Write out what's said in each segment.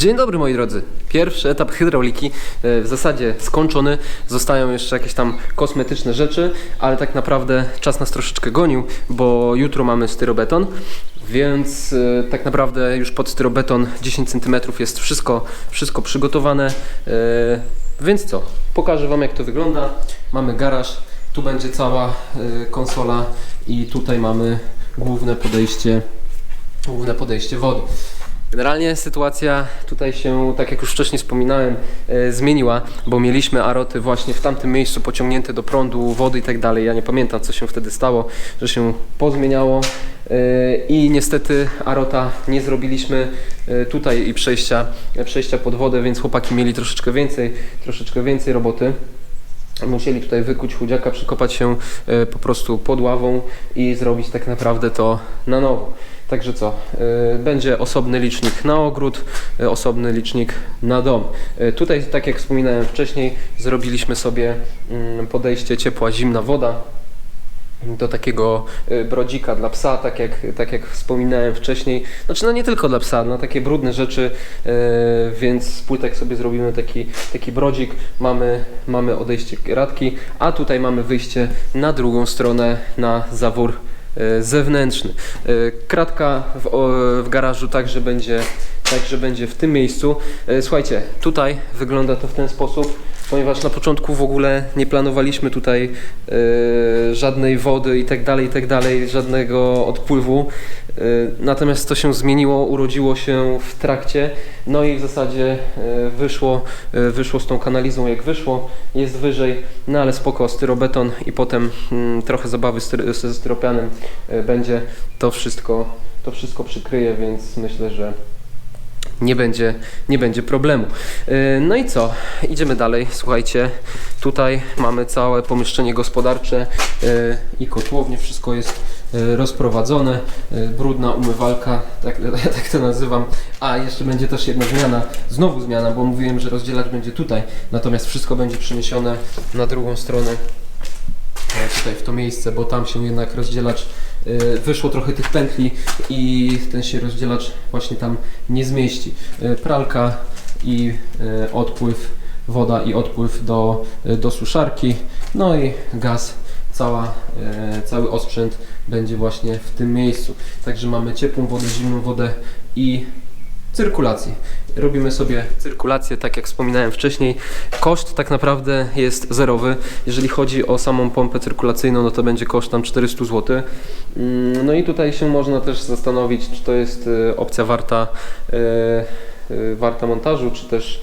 Dzień dobry moi drodzy. Pierwszy etap hydrauliki e, w zasadzie skończony. Zostają jeszcze jakieś tam kosmetyczne rzeczy, ale tak naprawdę czas nas troszeczkę gonił, bo jutro mamy styrobeton, więc e, tak naprawdę już pod styrobeton 10 cm jest wszystko, wszystko przygotowane. E, Więc co? Pokażę Wam jak to wygląda. Mamy garaż, tu będzie cała konsola i tutaj mamy główne podejście główne podejście wody. Generalnie sytuacja tutaj się, tak jak już wcześniej wspominałem, e, zmieniła, bo mieliśmy aroty właśnie w tamtym miejscu pociągnięte do prądu, wody i tak dalej. Ja nie pamiętam, co się wtedy stało, że się pozmieniało e, i niestety arota nie zrobiliśmy e, tutaj i przejścia, przejścia pod wodę, więc chłopaki mieli troszeczkę więcej, troszeczkę więcej roboty. Musieli tutaj wykuć chudziaka, przykopać się e, po prostu pod ławą i zrobić tak naprawdę to na nowo. Także co, e, będzie osobny licznik na ogród, e, osobny licznik na dom. E, Tutaj, tak jak wspominałem wcześniej, zrobiliśmy sobie mm, podejście ciepła, zimna woda do takiego y, brodzika dla psa, tak jak, tak jak wspominałem wcześniej. Znaczy, no nie tylko dla psa, na takie brudne rzeczy, y, więc z płytek sobie zrobimy taki, taki brodzik. Mamy, mamy odejście radki, a tutaj mamy wyjście na drugą stronę, na zawór y, zewnętrzny. Y, Kratka w, w garażu także będzie, także będzie w tym miejscu. Y, Słuchajcie, tutaj wygląda to w ten sposób ponieważ na początku w ogóle nie planowaliśmy tutaj e, żadnej wody i tak dalej, i tak dalej, żadnego odpływu. E, natomiast to się zmieniło, urodziło się w trakcie, no i w zasadzie e, wyszło, e, wyszło z tą kanalizą jak wyszło, jest wyżej, no ale spoko, styrobeton i potem mm, trochę zabawy ze styropianem będzie, to wszystko, to wszystko przykryje, więc myślę, że nie będzie, nie będzie problemu. No i co? Idziemy dalej. Słuchajcie, tutaj mamy całe pomieszczenie gospodarcze i kotłownie. Wszystko jest rozprowadzone. Yy, Brudna umywalka, tak, tak to nazywam. A jeszcze będzie też jedna zmiana. Znowu zmiana, bo mówiłem, że rozdzielacz będzie tutaj. Natomiast wszystko będzie przeniesione na drugą stronę e, tutaj w to miejsce, bo tam się jednak rozdzielacz e, wyszło trochę tych pętli i ten się rozdzielacz właśnie tam nie zmieści. E, Pralka i e, odpływ, woda i odpływ do, e, do suszarki, no i gaz. Cała, e, cały osprzęt będzie właśnie w tym miejscu. Także mamy ciepłą wodę, zimną wodę i cyrkulację. Robimy sobie cyrkulację, tak jak wspominałem wcześniej. Koszt tak naprawdę jest zerowy. Jeżeli chodzi o samą pompę cyrkulacyjną, no to będzie koszt tam 400 zł. Mm, No i tutaj się można też zastanowić, czy to jest e, opcja warta, e, e, warta montażu, czy też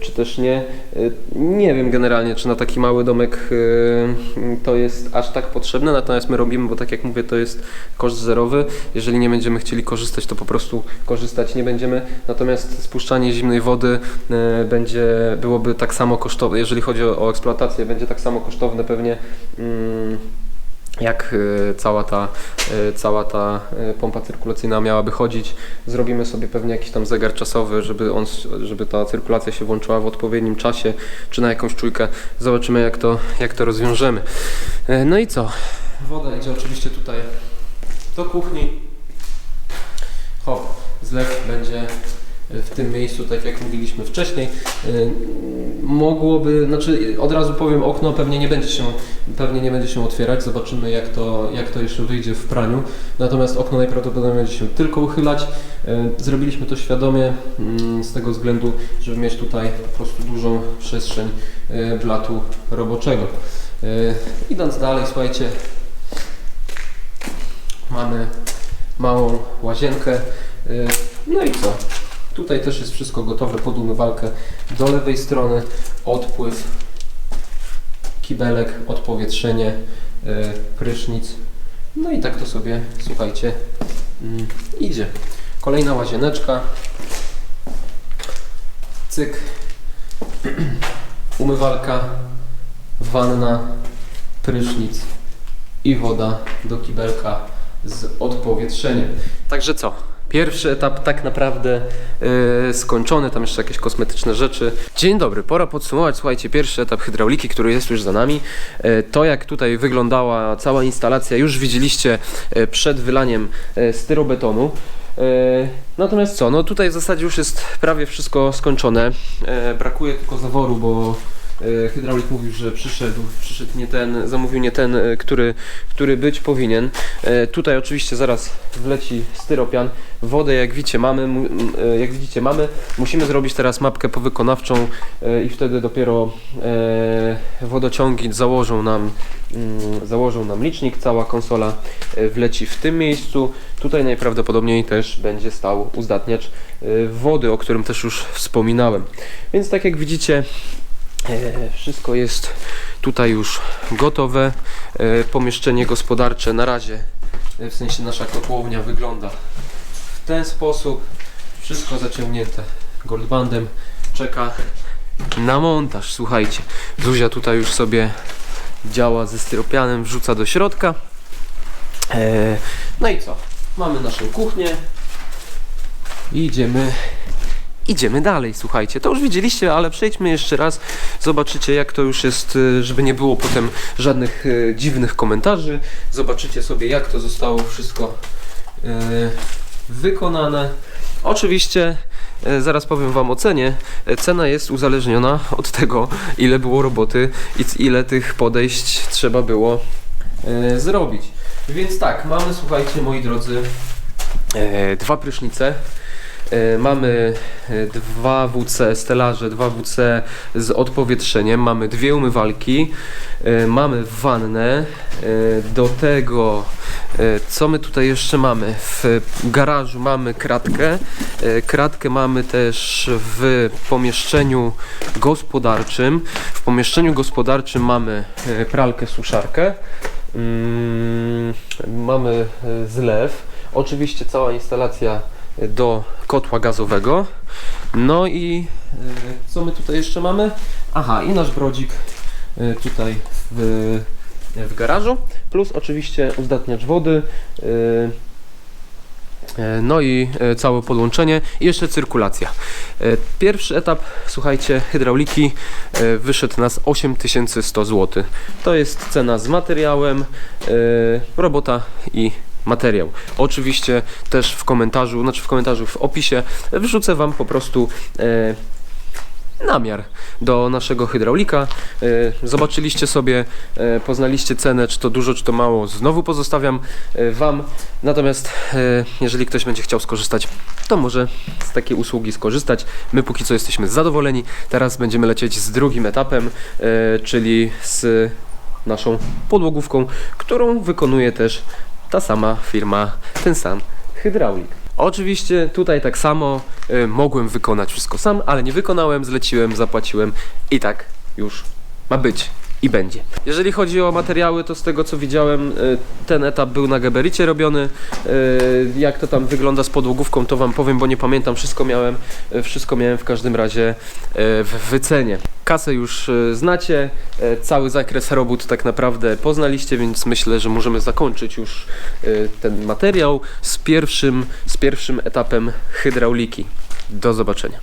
czy też nie. E, Nie wiem generalnie, czy na taki mały domek e, to jest aż tak potrzebne, natomiast my robimy, bo tak jak mówię, to jest koszt zerowy. Jeżeli nie będziemy chcieli korzystać, to po prostu korzystać nie będziemy. Natomiast spuszczanie zimnej wody będzie, byłoby tak samo kosztowne, jeżeli chodzi o, o eksploatację, będzie tak samo kosztowne pewnie. mm, jak e, cała ta, e, cała ta e, pompa cyrkulacyjna miałaby chodzić. Zrobimy sobie pewnie jakiś tam zegar czasowy, żeby, on, żeby ta cyrkulacja się włączyła w odpowiednim czasie, czy na jakąś czujkę. Zobaczymy jak to, jak to rozwiążemy. E, No i co? Woda idzie oczywiście tutaj do kuchni. Hop, zlew będzie w tym miejscu, tak jak mówiliśmy wcześniej. Y, Mogłoby, znaczy od razu powiem, okno pewnie nie będzie się, pewnie nie będzie się otwierać. Zobaczymy jak to, jak to jeszcze wyjdzie w praniu. Natomiast okno najprawdopodobniej będzie się tylko uchylać. Y, Zrobiliśmy to świadomie mm, z tego względu, żeby mieć tutaj po prostu dużą przestrzeń y, blatu roboczego. Idąc dalej, słuchajcie, mamy małą łazienkę. No i co? Tutaj też jest wszystko gotowe pod umywalkę. Do lewej strony odpływ, kibelek, odpowietrzenie, y, prysznic. No i tak to sobie, słuchajcie, mm, idzie. Kolejna łazieneczka. Cyk. Umywalka, wanna, prysznic i woda do kibelka z odpowietrzeniem. Także co? Pierwszy etap tak naprawdę yy, skończony, tam jeszcze jakieś kosmetyczne rzeczy. Dzień dobry, pora podsumować, słuchajcie, pierwszy etap hydrauliki, który jest już za nami. Yy, to jak tutaj wyglądała cała instalacja już widzieliście yy, przed wylaniem yy, styrobetonu. Natomiast co, no tutaj w zasadzie już jest prawie wszystko skończone. Brakuje tylko zaworu, bo hydraulik mówił, że przyszedł, przyszedł nie ten, zamówił nie ten, e, który, który być powinien. E, tutaj oczywiście zaraz wleci styropian. Wodę jak widzicie mamy, e, jak widzicie mamy. Musimy zrobić teraz mapkę powykonawczą e, i wtedy dopiero e, wodociągi założą nam, mm, założą nam licznik. Cała konsola e, wleci w tym miejscu. Tutaj najprawdopodobniej też będzie stał uzdatniacz e, wody, o którym też już wspominałem. Więc tak jak widzicie, E, Wszystko jest tutaj już gotowe. E, Pomieszczenie gospodarcze na razie, e, w sensie nasza kotłownia wygląda w ten sposób. Wszystko zaciągnięte goldbandem. Czeka na montaż. Słuchajcie, Zuzia tutaj już sobie działa ze styropianem, wrzuca do środka. E, No i co? Mamy naszą kuchnię. Idziemy Idziemy dalej, słuchajcie. To już widzieliście, ale przejdźmy jeszcze raz. Zobaczycie, jak to już jest, y, żeby nie było potem żadnych y, dziwnych komentarzy. Zobaczycie sobie, jak to zostało wszystko y, wykonane. Oczywiście, zaraz powiem Wam o cenie. Cena jest uzależniona od tego, ile było roboty i ile tych podejść trzeba było zrobić. Więc tak, mamy, słuchajcie, moi drodzy, dwa prysznice. E, Mamy e, dwa WC stelaże, dwa WC z odpowietrzeniem, mamy dwie umywalki, e, mamy wannę, do tego co my tutaj jeszcze mamy? W garażu mamy kratkę, kratkę mamy też w pomieszczeniu gospodarczym, w pomieszczeniu gospodarczym mamy pralkę, suszarkę, Mm, mamy zlew, oczywiście cała instalacja do kotła gazowego. No i e, co my tutaj jeszcze mamy? Aha, i nasz brodzik e, tutaj w, w garażu, plus oczywiście uzdatniacz wody. e, No i całe podłączenie i jeszcze cyrkulacja. Pierwszy etap, słuchajcie, hydrauliki wyszedł nas 8100 zł. To jest cena z materiałem, robota i materiał. Oczywiście też w komentarzu, znaczy w komentarzu w opisie wrzucę Wam po prostu e, namiar do naszego hydraulika. E, Zobaczyliście sobie, e, poznaliście cenę, czy to dużo, czy to mało. Znowu pozostawiam e, Wam. Natomiast jeżeli ktoś będzie chciał skorzystać, to może z takiej usługi skorzystać. My póki co jesteśmy zadowoleni. Teraz będziemy lecieć z drugim etapem, czyli z naszą podłogówką, którą wykonuje też ta sama firma, ten sam hydraulik. Oczywiście tutaj tak samo y, mogłem wykonać wszystko sam, ale nie wykonałem, zleciłem, zapłaciłem i tak już ma być i będzie. Jeżeli chodzi o materiały, to z tego co widziałem, y, ten etap był na Gebericie robiony. Y, Jak to tam wygląda z podłogówką, to Wam powiem, bo nie pamiętam. Wszystko miałem, y, wszystko miałem w każdym razie w wycenie. Kasę już znacie, cały zakres robót tak naprawdę poznaliście, więc myślę, że możemy zakończyć już ten materiał z pierwszym, z pierwszym etapem hydrauliki. Do zobaczenia.